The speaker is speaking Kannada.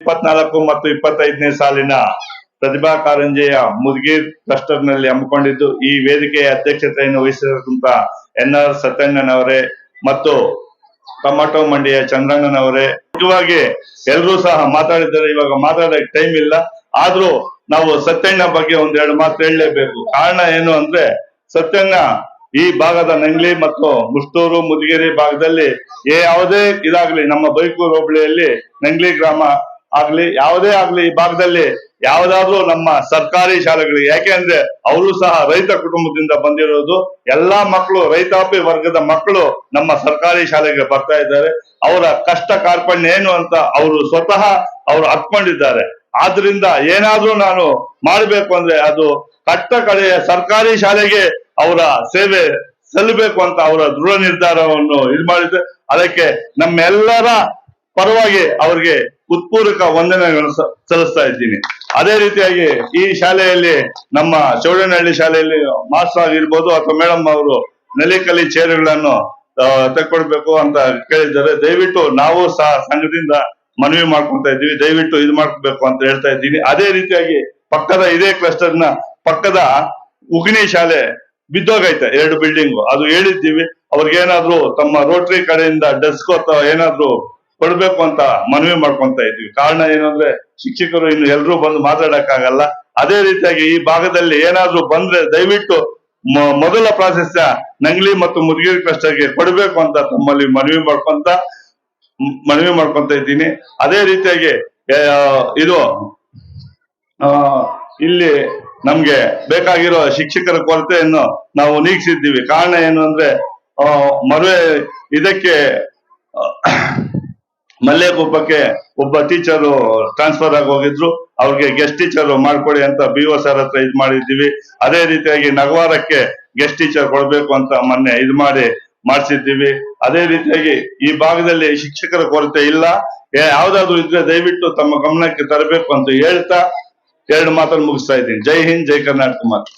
ಇಪ್ಪತ್ನಾಲ್ಕು ಮತ್ತು ಇಪ್ಪತ್ತೈದನೇ ಸಾಲಿನ ಪ್ರತಿಭಾ ಕಾರಂಜಿಯ ಮುದ್ಗೀರ್ ಕ್ಲಸ್ಟರ್ನಲ್ಲಿ ಹಮ್ಮಿಕೊಂಡಿದ್ದು, ಈ ವೇದಿಕೆಯ ಅಧ್ಯಕ್ಷತೆಯನ್ನು ವಹಿಸಿರುವಂತ ಎನ್ ಆರ್ ಸತ್ಯಣ್ಣನವರೇ ಮತ್ತು ಟೊಮಾಟೊ ಮಂಡಿಯ ಚಂದ್ರಣ್ಣನವರೇ. ಮುಖ್ಯವಾಗಿ ಎಲ್ಲರೂ ಸಹ ಮಾತಾಡಿದ್ದಾರೆ ಇವಾಗ ಮಾತಾಡಕ್ ಟೈಮ್ ಇಲ್ಲ. ಆದ್ರೂ ನಾವು ಸತ್ಯಣ್ಣ ಬಗ್ಗೆ ಒಂದೆರಡು ಮಾತು ಹೇಳಲೇಬೇಕು. ಕಾರಣ ಏನು ಅಂದ್ರೆ, ಸತ್ಯಣ್ಣ ಈ ಭಾಗದ ನಂಗ್ಲಿ ಮತ್ತು ಮುಷ್ಟೂರು, ಮುದಿಗೆರೆ ಭಾಗದಲ್ಲಿ ಯಾವುದೇ ಇದಾಗ್ಲಿ, ನಮ್ಮ ಬೈಕೂರು ಹೋಬಳಿಯಲ್ಲಿ ನಂಗ್ಲಿ ಗ್ರಾಮ ಆಗ್ಲಿ, ಯಾವುದೇ ಆಗ್ಲಿ ಈ ಭಾಗದಲ್ಲಿ ಯಾವ್ದಾದ್ರು ನಮ್ಮ ಸರ್ಕಾರಿ ಶಾಲೆಗಳಿಗೆ, ಯಾಕೆ ಅಂದ್ರೆ ಅವರು ಸಹ ರೈತ ಕುಟುಂಬದಿಂದ ಬಂದಿರೋದು, ಎಲ್ಲಾ ಮಕ್ಕಳು, ರೈತಾಪಿ ವರ್ಗದ ಮಕ್ಕಳು ನಮ್ಮ ಸರ್ಕಾರಿ ಶಾಲೆಗೆ ಬರ್ತಾ ಇದ್ದಾರೆ. ಅವರ ಕಷ್ಟ ಕಾರ್ಪಣ್ಯ ಏನು ಅಂತ ಅವರು ಸ್ವತಃ ಅವರು ಅರ್ಕೊಂಡಿದ್ದಾರೆ ಆದ್ರಿಂದ ಏನಾದ್ರೂ ನಾನು ಮಾಡಬೇಕು ಅಂದ್ರೆ ಅದು ಕಟ್ಟ ಕಡೆಯ ಸರ್ಕಾರಿ ಶಾಲೆಗೆ ಅವರ ಸೇವೆ ಸಲ್ಲಬೇಕು ಅಂತ ಅವರ ದೃಢ ನಿರ್ಧಾರವನ್ನು ಇದು ಮಾಡಿದ್ರೆ ಅದಕ್ಕೆ ನಮ್ಮೆಲ್ಲರ ಪರವಾಗಿ ಅವರಿಗೆ ಉತ್ಪೂರ್ವಕ ವಂದನೆಗಳನ್ನು ಸಲ್ಲಿಸ್ತಾ ಇದ್ದೀನಿ. ಅದೇ ರೀತಿಯಾಗಿ ಈ ಶಾಲೆಯಲ್ಲಿ, ನಮ್ಮ ಚೌಡನಹಳ್ಳಿ ಶಾಲೆಯಲ್ಲಿ ಮಾಸ್ಟರ್ ಆಗಿರ್ಬೋದು ಅಥವಾ ಮೇಡಮ್ ಅವರು ನೆಲಿಕಲಿ ಚೇರುಗಳನ್ನು ತಕ್ಕೊಡ್ಬೇಕು ಅಂತ ಕೇಳಿದ್ದಾರೆ. ದಯವಿಟ್ಟು ನಾವು ಸಹ ಸಂಘದಿಂದ ಮನವಿ ಮಾಡ್ಕೊಳ್ತಾ ಇದ್ದೀವಿ. ದಯವಿಟ್ಟು ಇದು ಮಾಡ್ಬೇಕು ಅಂತ ಹೇಳ್ತಾ ಇದ್ದೀನಿ. ಅದೇ ರೀತಿಯಾಗಿ ಪಕ್ಕದ ಇದೇ ಕ್ಲಸ್ಟರ್ನ ಪಕ್ಕದ ಉಗಿನಿ ಶಾಲೆ ಬಿದ್ದೋಗೈತೆ, ಎರಡು ಬಿಲ್ಡಿಂಗ್ ಅದು ಹೇಳಿದ್ದೀವಿ. ಅವ್ರಿಗೇನಾದ್ರೂ ತಮ್ಮ ರೋಟರಿ ಕಡೆಯಿಂದ ಡೆಸ್ಕ್ ಅಥವಾ ಏನಾದ್ರೂ ಕೊಡ್ಬೇಕು ಅಂತ ಮನವಿ ಮಾಡ್ಕೊಂತ ಇದ್ವಿ. ಕಾರಣ ಏನಂದ್ರೆ ಶಿಕ್ಷಕರು ಇನ್ನು ಎಲ್ರೂ ಬಂದು ಮಾತಾಡಕ್ಕಾಗಲ್ಲ. ಅದೇ ರೀತಿಯಾಗಿ ಈ ಭಾಗದಲ್ಲಿ ಏನಾದ್ರು ಬಂದ್ರೆ ದಯವಿಟ್ಟು ಮೊದಲ ಪ್ರಾಶಸ್ತ್ಯ ನಂಗ್ಲಿ ಮತ್ತು ಮುದುಗಿರಿ ಕ್ಲಸ್ಟರ್ಗೆ ಕೊಡಬೇಕು ಅಂತ ತಮ್ಮಲ್ಲಿ ಮನವಿ ಮಾಡ್ಕೊಂತ ಮನವಿ ಮಾಡ್ಕೊಂತ ಇದ್ದೀನಿ. ಅದೇ ರೀತಿಯಾಗಿ ಇದು ಇಲ್ಲಿ ನಮ್ಗೆ ಬೇಕಾಗಿರೋ ಶಿಕ್ಷಕರ ಕೊರತೆಯನ್ನು ನಾವು ನೀಗಿಸಿದ್ದೀವಿ. ಕಾರಣ ಏನು ಅಂದ್ರೆ ಮದುವೆ ಇದಕ್ಕೆ ಆ, ಒಬ್ಬ ಟೀಚರು ಟ್ರಾನ್ಸ್ಫರ್ ಆಗಿ ಹೋಗಿದ್ರು. ಅವ್ರಿಗೆ ಗೆಸ್ಟ್ ಟೀಚರ್ ಮಾಡ್ಕೊಡಿ ಅಂತ ಬಿ ಒ ಸರ್ ಹತ್ರ ಇದ್ ಮಾಡಿದ್ದೀವಿ. ಅದೇ ರೀತಿಯಾಗಿ ನಗವಾರಕ್ಕೆ ಗೆಸ್ಟ್ ಟೀಚರ್ ಕೊಡ್ಬೇಕು ಅಂತ ಮೊನ್ನೆ ಇದು ಮಾಡಿ ಮಾಡಿಸಿದ್ದೀವಿ. ಅದೇ ರೀತಿಯಾಗಿ ಈ ಭಾಗದಲ್ಲಿ ಶಿಕ್ಷಕರ ಕೊರತೆ ಇಲ್ಲ. ಯಾವ್ದಾದ್ರು ಇದ್ರೆ ದಯವಿಟ್ಟು ತಮ್ಮ ಗಮನಕ್ಕೆ ತರಬೇಕು ಅಂತ ಹೇಳ್ತಾ ಎರಡು ಮಾತನ್ನು ಮುಗಿಸ್ತಾ ಇದ್ದೀನಿ. ಜೈ ಹಿಂದ್ ಜೈ ಕರ್ನಾಟಕ ಮಾತು.